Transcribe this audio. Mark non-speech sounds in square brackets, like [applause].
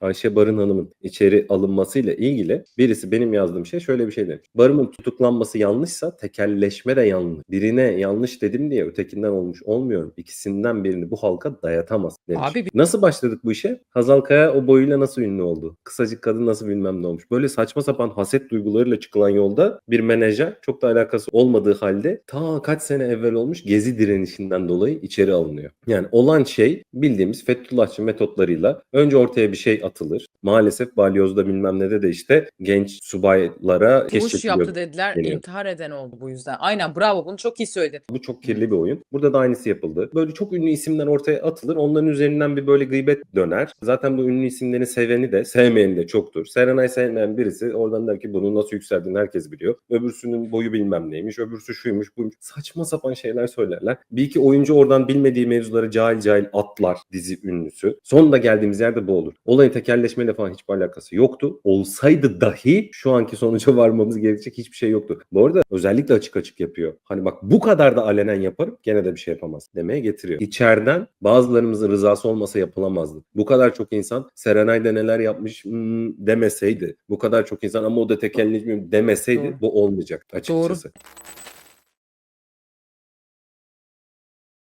Ayşe Barın Hanım'ın içeri alınmasıyla ilgili birisi benim yazdığım şey şöyle bir şey demiş. Barım'ın tutuklanması yanlışsa tekelleşme de yanlış. Birine yanlış dedim diye ötekinden olmuş olmuyorum. İkisinden birini bu halka dayatamaz demiş. Abi Nasıl başladık bu işe? Hazal Kaya o boyuyla nasıl ünlü oldu? Kısacık kadın nasıl bilmem ne olmuş? Böyle saçma sapan haset duygularıyla çıkılan yolda bir menajer çok da alakası olmadığı halde ta kaç sene evvel olmuş gezi direnişinden dolayı içeri alınıyor. Yani olan şey bildiğimiz Fethullahçı metotlarıyla önce ortaya bir şey atılır. Maalesef balyozda bilmem ne de de işte genç subaylara Fuhuş yaptı dediler. deniyor. intihar eden oldu bu yüzden. Aynen bravo bunu çok iyi söyledin. Bu çok kirli bir oyun. Burada da aynısı yapıldı. Böyle çok ünlü isimler ortaya atılır. Onların üzerinden bir böyle gıybet döner. Zaten bu ünlü isimlerin seveni de sevmeyeni de çoktur. Serenay sevmeyen birisi oradan der ki bunun nasıl yükseldiğini herkes biliyor. Öbürsünün boyu bilmem neymiş. Öbürsü şuymuş buymuş. Saçma sapan şeyler söylerler. Bir iki oyuncu oradan bilmediği mevzuları cahil cahil atlar dizi ünlüsü. Sonunda geldiğimiz yerde bu olur. Olayın tekelleşmeyle falan hiçbir alakası yoktu. Olsaydı dahi şu anki sonuca [laughs] varmamız gerekecek hiçbir şey yoktu. Bu arada özellikle açık açık yapıyor. Hani bak bu kadar da alenen yaparım gene de bir şey yapamaz demeye getiriyor. İçeriden bazılarımızın rızası olmasa yapılamazdı. Bu kadar çok insan Serenay'da neler yapmış hmm, demeseydi. Bu kadar çok insan ama o da tekelleşmiyor demeseydi Doğru. bu olmayacak açıkçası.